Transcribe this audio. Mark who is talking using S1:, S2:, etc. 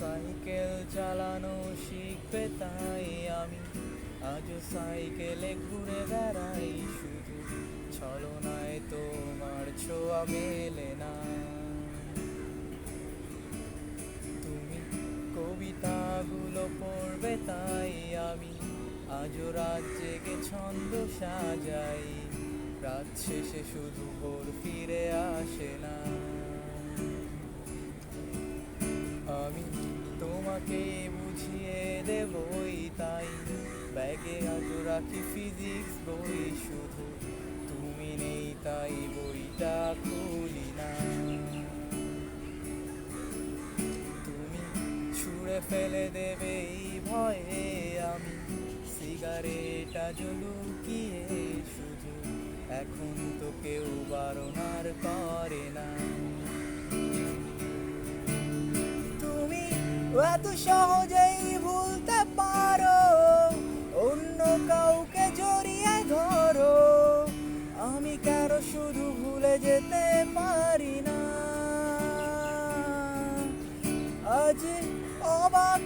S1: Cycle চালানো শিখবে তাই আমি। আজও সাইকেলে ঘুরে বেড়াই, শুধু ছলনায় তোমার ছোঁয়া মেলে না। তুমি কবিতাগুলো পড়বে তাই আমি আজও রাত জেগে ছন্দ সাজাই। রাত শেষে শুধু ভোর ফিরে আসে না। তোমাকে বুঝিয়ে দেবই তাই। ব্যাগে আজও রাখি ফিজিক্স বই শুধু। তুমি নেই তাই বইটা খুলি না। তুমি ছুঁড়ে ফেলে দেবে এই ভয়ে আমি। সিগারেট আজ লুকিয়ে শুধু। এখন তো কেউ বারণার করে এত সহজেই ভুলতে পারো, অন্য কাউকে জড়িয়ে ধরো। আমি কেন শুধু ভুলে যেতে পারি না? আজ অবাক